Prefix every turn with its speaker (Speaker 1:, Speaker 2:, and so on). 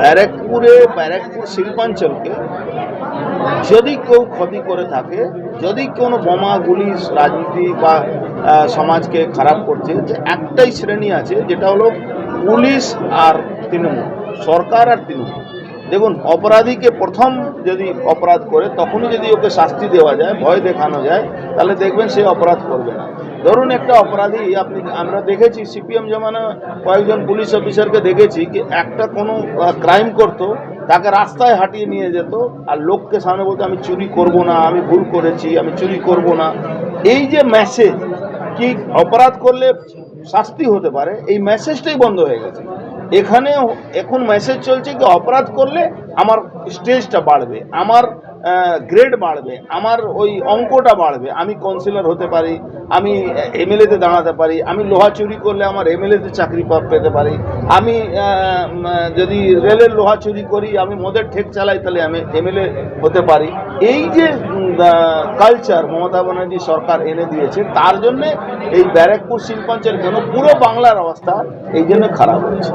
Speaker 1: ব্যারাকপুরে, ব্যারাকপুর শিল্পাঞ্চলকে যদি কেউ ক্ষতি করে থাকে, যদি কোনো বোমা গুলি রাজনীতি বা সমাজকে খারাপ করছে, যে একটাই শ্রেণি আছে, যেটা হলো পুলিশ আর তৃণমূল, সরকার আর তৃণমূল। দেখুন, অপরাধীকে প্রথম যদি অপরাধ করে, তখনই যদি ওকে শাস্তি দেওয়া যায়, ভয় দেখানো যায়, তাহলে দেখবেন সে অপরাধ করবে না। ধরুন একটা অপরাধী, আপনি, আমরা দেখেছি, সিপিএম জমানা কয়েকজন পুলিশ অফিসারকে দেখেছি কি একটা কোনো ক্রাইম করতো, তাকে রাস্তায় হাঁটিয়ে নিয়ে যেত, আর লোককে সামনে বলতো, আমি চুরি করব না, আমি ভুল করেছি, আমি চুরি করব না। এই যে মেসেজ কি অপরাধ করলে শাস্তি হতে পারে? এই মেসেজটাই বন্ধ হয়ে গেছে। এখানে এখন মেসেজ চলছে কি অপরাধ করলে আমার স্টেজটা বাড়বে, আমার গ্রেড বাড়বে, আমার ওই অঙ্কটা বাড়বে, আমি কাউন্সিলর হতে পারি, আমি এমএলএতে দাঁড়াতে পারি, আমি লোহা চুরি করলে আমার এমএলএতে চাকরি পেতে পারি, আমি যদি রেলের লোহা চুরি করি, আমি মদের ঠেক চালাই, তাহলে আমি এমএলএ হতে পারি। এই যে কালচার মমতা ব্যানার্জি সরকার এনে দিয়েছে, তার জন্যে এই ব্যারাকপুর শিল্পাঞ্চল কেন পুরো বাংলার অবস্থা এই জন্য খারাপ হয়েছে